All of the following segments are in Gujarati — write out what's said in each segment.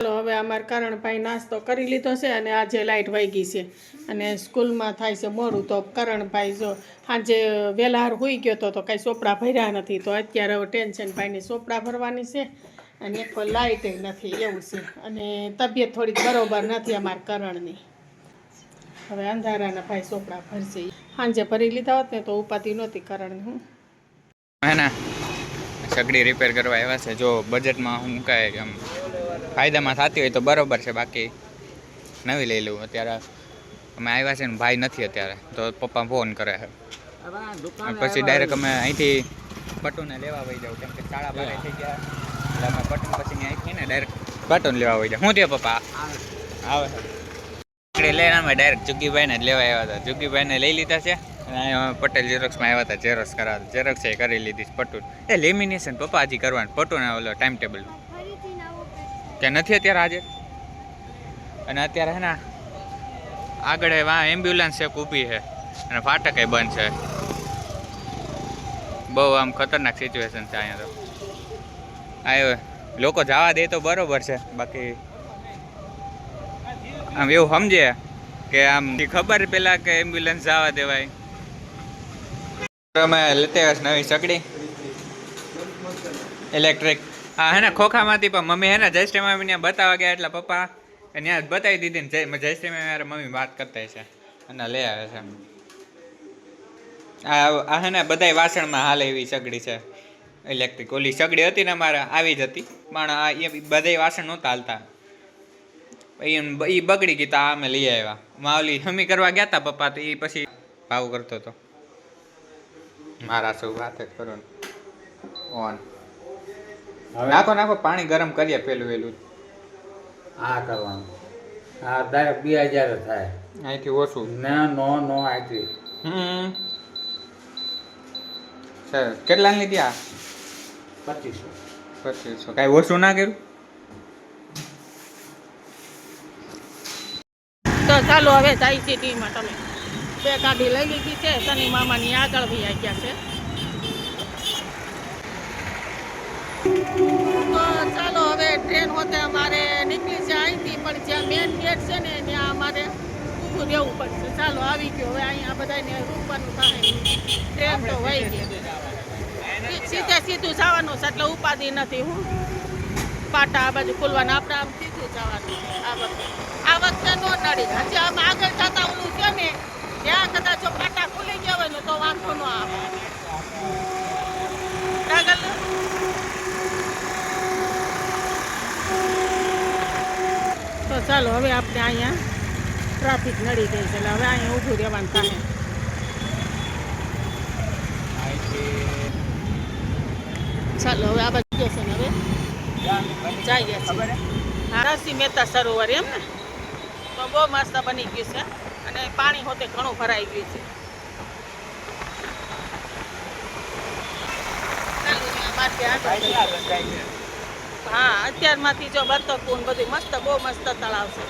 ચાલો, હવે અમારે કરણભાઈ નાસ્તો કરી લીધો છે અને આજે લાઇટ વાગી છે. અને સ્કૂલમાં થાય છે મોડું, તો કરણભાઈ જો સાંજે વહેલાર હોઈ ગયો તો તો કાંઈ ચોપડા ભર્યા નથી. તો અત્યારે હવે ટેન્શન ભાઈને ચોપડા ભરવાની છે અને એક લાઇટ નથી એવું છે. અને તબિયત થોડીક બરોબર નથી અમારા કરણની. હવે અંધારાના ભાઈ ચોપડા ભરશે. સાંજે ભરી લીધા હોત ને તો ઉપાધિ નહોતી કરણની, હું. સગડી રિપેર કરવા આવ્યા છે. જો બજેટમાં હું કાંઈ આમ ફાયદામાં થતી હોય તો બરોબર છે, બાકી નવી લઈ લઉં. અત્યારે અમે આવ્યા છે ને ભાઈ નથી અત્યારે, તો પપ્પા ફોન કરે છે. પછી ડાયરેક્ટ અમે અહીંથી પટુને લેવા વહી જાઉં, કેમ કે શાળા બારે થઈ ગયા. એટલે અમે પટુન પછી અહીંથી ને ડાયરેક્ટ પટુન લેવા વહી જાઉં. શું થયું પપ્પા? આવે. સગડી લઈને અમે ડાયરેક્ટ જુગીભાઈને જ લેવા આવ્યા હતા. જુગીભાઈને લઈ લીધા છે પટેલ ઝેરોક્સમાં આવ્યા હતા ઝેરોક્સ કરાવતા ઝેરોક્સ એ કરી લીધી છે પટુન. એ લેમિનેશન પપ્પા હજી કરવાનું, પટુન ઓલો ટાઈમ ટેબલ કે નથી અત્યારે આજે અને અત્યારે હે ને, આગળ વા એમ્બ્યુલન્સ એક ઊભી છે અને ફાટક એ બંધ છે. બહુ આમ ખતરનાક સિચ્યુએશન છે અહીંયા તો. આવ્યો લોકો જવા દે તો બરોબર છે, બાકી આમ એવું સમજે કે આમ ખબર પેલા કે એમ્બ્યુલન્સ જવા દેવાય. તમે લેતે નવી સગડી. ઇલેક્ટ્રિક હા હે ખોખામાંથી પણ મમ્મી હે ને જયશ્રી મામી ને બતાવવા ગયા એટલે પપ્પા ત્યાં બતાવી દીધી ને, જય જયશ્રી મામી મમ્મી વાત કરતા છે અને લઈ આવે છે આ હે ને, બધાય વાસણમાં હાલ એવી સગડી છે. ઇલેક્ટ્રિક ઓલી સગડી હતી ને મારે આવી જ હતી. પણ આ એ બધાય વાસણ નહોતા હાલતા. એ બગડી ગઈ તા અમે લઈ આવ્યા. માવલી હમી કરવા ગયા હતા પપ્પા તો એ પછી ભાવ કરતો હતો મારા શું વાત જ કરો ઓન. નાખો નાખો પાણી ગરમ કરીએ પેલું વેલું. આ કરવાનું. આ ડાયરેક્ટ બે હજાર થાય. અહીંથી ઓછું. ના નો નો આટલી હમ. સર કેટલા લીધી આ? પચીસો. પચીસો. કાંઈ ઓછું ના કર્યું? તો ચાલો હવે જાય છે ટીમાં તમે. બે ગાડી લઈ લીધી છે શનિ મામાની આગળ ભી આવી ગયા છે. ચાલો હવે ટ્રેન હોતે અમારે નીકળી છે અહીંથી, પણ જ્યાં મેન ગેટ છે ને, ત્યાં અમારે ઊભું રહેવું પડશે. ચાલો આવી ગયો. હવે અહીંયા બધાને રૂપવાનું થાય. ટ્રેન તો વહી ગઈ સીધે સીધું જવાનું છે, એટલે ઉપાધિ નથી, હું. પાટા આ બાજુ ખુલવાના. આપણે આમ સીધું જવાનું આ વખતે. આ વખતે નો નડી. હજી આમ આગળ જતા ઓલું છે ને, ત્યાં કદાચ જો પાટા ખુલી ગયા હોય ને, તો વાંધો ન આવે. તો ચાલો હવે આપણે અહીંયા ટ્રાફિક નડી ગઈ છે. એટલે હવે અહીંયા ઊભું રહેવાનું થાય. ચાલો હવે આ બાજુ જશે ને હવે? જઈએ છીએ. નરસિંહ મહેતા સરોવર એમ ને? તો બહુ મસ્ત બની ગયું છે. અને પાણી હોતે ઘણું ભરાઈ ગયું છે. ચાલો, ત્યાં આગળ. હા અત્યારમાંથી જો બતકો બધું મસ્ત બહુ મસ્ત તળાવ છે.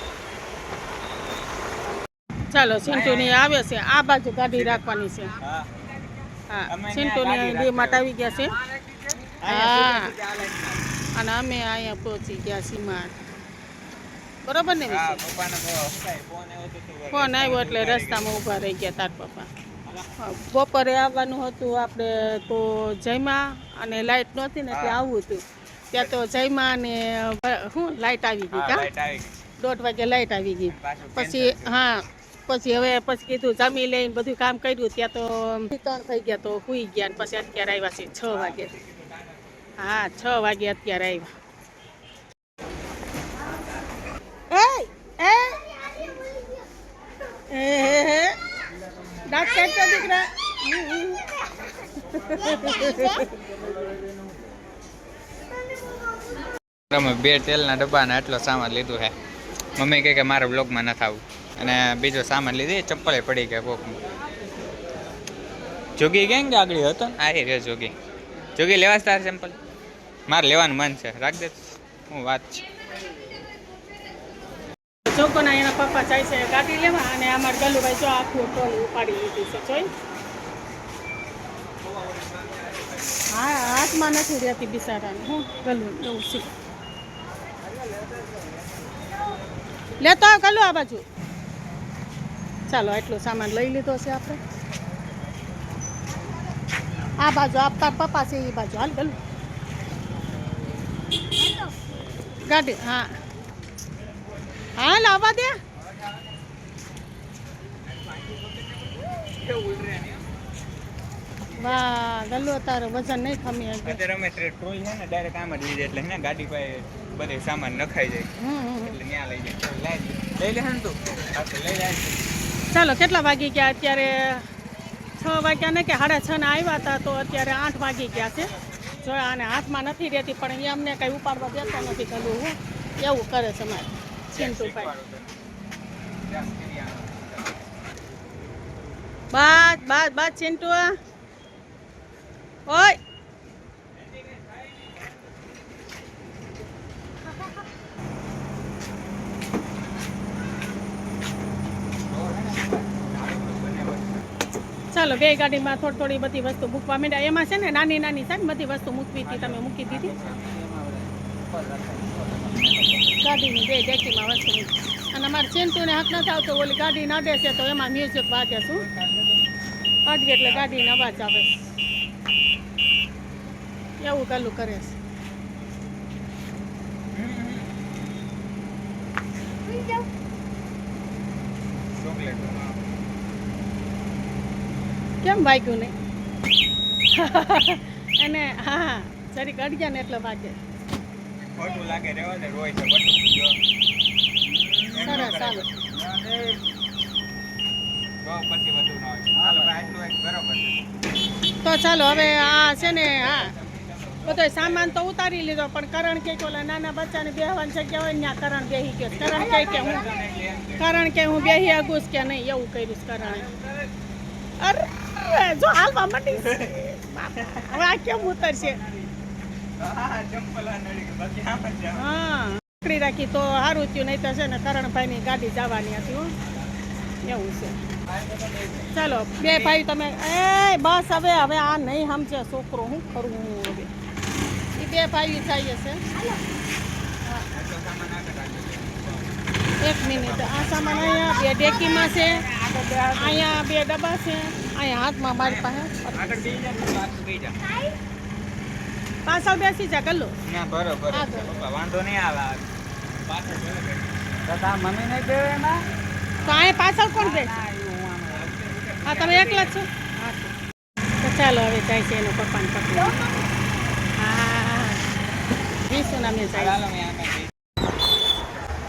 ચાલો સિન્ટુની આવે છે. આ બાજુ ગાડી રાખવાની છે. હા. સિન્ટુની બે માટે આવી ગયા છે. હા. અને અમે અહીંયા પહોંચી ગયા સીમા બરોબર ને ફોન આવ્યો એટલે રસ્તામાં ઊભા રહી ગયા તાર પપ્પા. બપોરે આવવાનું હતું આપણે તો જયમાં અને લાઇટ નહોતી ને એટલે આવવું હતું. ત્યાં તો જયમાં ને શું લાઇટ આવી ગઈ કા? દોઢ વાગે લાઇટ આવી ગઈ. પછી હા પછી હવે પછી કીધું જમી લઈને બધું કામ કર્યું ત્યાં તો ત્રણ થઈ ગયા તો સુઈ ગયા ને પછી અત્યારે આવ્યા છે છ વાગે. હા છ વાગે અત્યારે આવ્યા. દીકરા. અમે બે તેલના ડબ્બા ને આટલો સામાન લીધું છે. મમ્મી કહે કે મારા બ્લોગમાં નથી આવું અને બીજો સામાન લીધી ચપ્પલે પડી ગયા કોક જોગી કેમ કે આગળ હતો? ને આ રે જોગી. જોગી લેવા તારે સેમ્પલ મારે લેવાનું મન છે. રાખ દે હું વાત છે. છોકરોના એના પપ્પા જાય છે ગાડી લેવા અને અમારે ગલુભાઈ જો આખું ટોલ ઉપાડી લીધી છે જોઈ? હા હાથમાં નથી રહેતી બિસારાને હું, ગલું એવું છે લેતો કલો આ બાજુ. ચાલો એટલો સામાન લઈ લીધો છે આપણે. આ બાજુ આપતા પપ્પા છે એ બાજુ. હાલ, ગલું. ગાડી, હા. હા લાવવા દે. વાહ ગલ્લો તારો વજન નહીં ખમી શકે અત્યારે અમે ટ્રોલ છે ને ડાયરેક્ટ આમ જ લઈ જાય એટલે ને ગાડી પાસે બધે સામાન નખાઈ જાય. એટલે ત્યાં લઈ જાય. લઈ લે. લઈ લે ને તું? લઈ જાય ચાલો કેટલા વાગી ગયા અત્યારે? છ વાગ્યા ને કે સાડા છ ને આવ્યા હતા તો અત્યારે આઠ વાગી ગયા છે. જો આને હાથમાં નથી રહેતી પણ એ અમને કંઈ ઉપાડવા દેતો નથી ગલું હું. એવું કરે છે મારે. ચિંટુભાઈ બસ બસ બસ ચિંટુ ઓય. ચાલો બે ગાડીમાં થોડી થોડી બધી વસ્તુ મૂકવા માંડ્યા. એમાં છે ને નાની નાની ને બધી વસ્તુ મૂકવી હતી તમે મૂકી દીધી. ગાડીની બે ડેકીમાં વસ્તુ અને અમારે ચિંતુને હક નથી આવતો, ઓલી ગાડી ના દેશે તો એમાં મ્યુઝિક વાગે શું? અડગે એટલે ગાડીનો અવાજ આવે. એવું પેલું કરે છે. ચોકલેટ કેમ ભાગ્યું નહીં? અને હા જરીક અડગ્યા ને એટલે ભાગે. ખોટું લાગે રેવા દે રોય છે સરસ ચાલો ન તો ચાલો હવે આ છે ને હા. બધો સામાન તો ઉતારી લીધો, પણ કરણ કે ઓલા નાના બચ્ચાને બેહવાની જગ્યા હોય ત્યાં કરણ બેહી ગયો. કરણ કહે કે હું કારણ કે હું બેહી આગું કે નહીં, એવું કર્યું કરણ અરે જો હાલવા મટી હવે આ કેમ ઉતરશે? હા. હા પકડી રાખી તો સારું થયું, નહીં તો છે ને કરણભાઈની ગાડી જવાની હતી, હો. એવું છે. ચાલો, બે ભાઈ તમે એ, બસ હવે હવે આ નહીં સમજે, છોકરો હું કરવું હવે? એ બે ભાઈ જઈએ છે. રાખજો. એક મિનિટ. આ સામાન અહીંયા બે ડેકીમાં છે. અહીંયા બે ડબ્બા છે. અહીંયા હાથમાં મારી પાસે. પાછળ બેસી જા કલ્લો ના બરોબર વાંધો નહીં આવે. પાછળ મમ્મી નહીં દેવે એમાં? તો અહીંયા પાછળ કોણ બેસે? હા તમે એકલા જ છો? હા તો. ચાલો હવે જાય છે એનો પપ્પાને પકડી બેસી.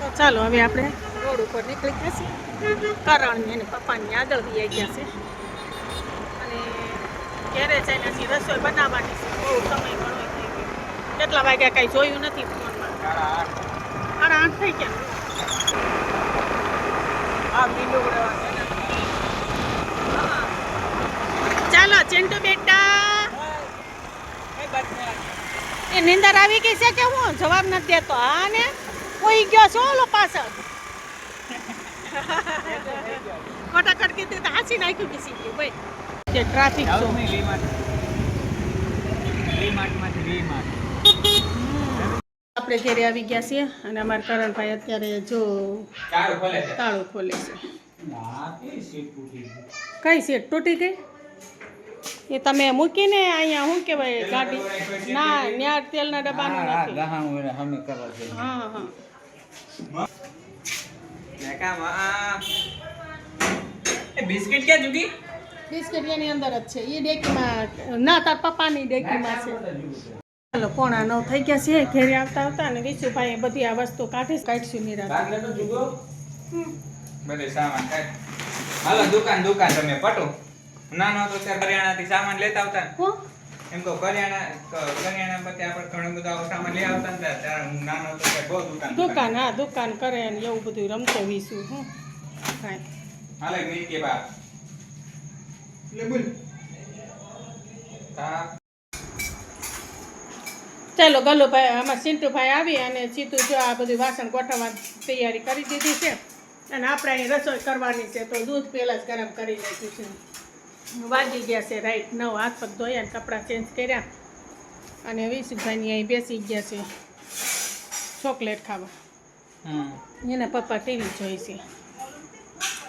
તો ચાલો, હવે આપણે રોડ ઉપર નીકળી ગયા છીએ કરણ ને એને પપ્પાની આગળ બી આવી ગયા છે. અને ઘેરે જઈને હજી રસોઈ બનાવવાની છે. બહુ સમય ઘણો થઈ ગયો. કેટલા વાગ્યા કાંઈ જોયું નથી ફોનમાં. સાડા આઠ. થઈ ગયા. ને. ચાલો ચિંટુ બેટા એ બસ ને. એ નિંદર આવી ગઈ છે કે હું? જવાબ નથી દેતો. હા ને કોઈ ગયો છો ઓલો પાછળ? ખોટાખટ કીધું તો હાંસી નાખ્યું બેસી ગયું? ભાઈ કે ટ્રાફિક વી-માર્ટ. આપણે ઘેરે આવી ગયા છીએ અને અમારા કરણભાઈ અત્યારે જો છે. તાળું ખોલે છે. કઈ સીટ? તૂટી ગઈ? એ તમે મૂકીને અહીંયા શું કહેવાય ગાડી? ના ન્યા તેલના ડબ્બાનું નથી. ગહાણું એને હમે કરવા છે. હા હા. ને આ એ બિસ્કિટ ક્યાં જુગી? બિસ્કિટ એની અંદર જ છે. એ ડેકીમાં ના તાર પપ્પાની ડેકીમાં છે. ચાલો પોણા નવ થઈ ગયા છે. ઘેરે આવતા આવતા અને વિશુભાઈ બધી આ વસ્તુ કાઢી કાઢશું નિરાશ સામાન કાઢ. હાલો દુકાન દુકાન તમે પટો. નાનો હતો ત્યારે કરિયાણાથી સામાન લેતા આવતા એમ તો કરિયાણા કરિયાણા પછી આપણે ઘણું બધું સામાન લઈ આવતા ને ત્યારે હું નાનો હતો ત્યારે બહુ દુકાન દુકાન હા દુકાન કરે ને એવું બધું રમતો વિશુ હું. કાંઈ હાલે નહીં કે બા. લે બોલ. ચાલો આમાં સિન્ટુભાઈ આવી અને સીતુ જો આ બધું વાસણ ગોઠવવા તૈયારી કરી દીધી છે. અને આપણે અહીં રસોઈ કરવાની છે તો દૂધ પહેલાં જ ગરમ કરી નાખ્યું છે. વાગી ગયા છે રાઈટ નવ હાથ પગ ધોયા કપડાં ચેન્જ કર્યા. અને વિશુભાઈની અહીં બેસી ગયા છે ચોકલેટ ખાવા. હમ. એના પપ્પા ટીવી જોઈ છે.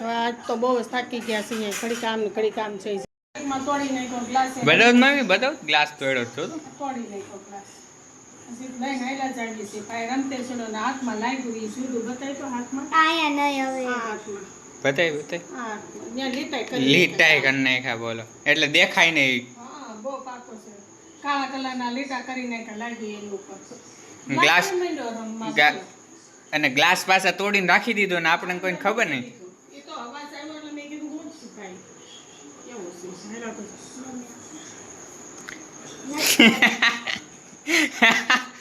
આજ તો બહુ જ થાકી ગયા છે ઘડી કામ ને ઘડી કામ છે. માં તોડી નાખ્યો ગ્લાસ બતાવ બતાવ ગ્લાસ તોડ્યો હતો તો. તોડી નાખ્યો ગ્લાસ લઈને છે ભાઈ રમતે છોડો હાથમાં લાગ્યું એ જુદું બતાવી હાથમાં? આયા નહીં હવે. હાથમાં. બતાવી બતાવી લીટાઈ કરી નાખ્યા બોલો. એટલે દેખાય નહીં. કાળા કલરના લીટા કરી નાખ્યા લાગી એની ઉપર. ગ્લાસ અને ગ્લાસ પાસે તોડીને રાખી દીધો ને આપણને કોઈને ખબર નહીં. એ તો અવાજ આવ્યો એટલે મેં કીધું હું જ એવું છે? હેલો તો.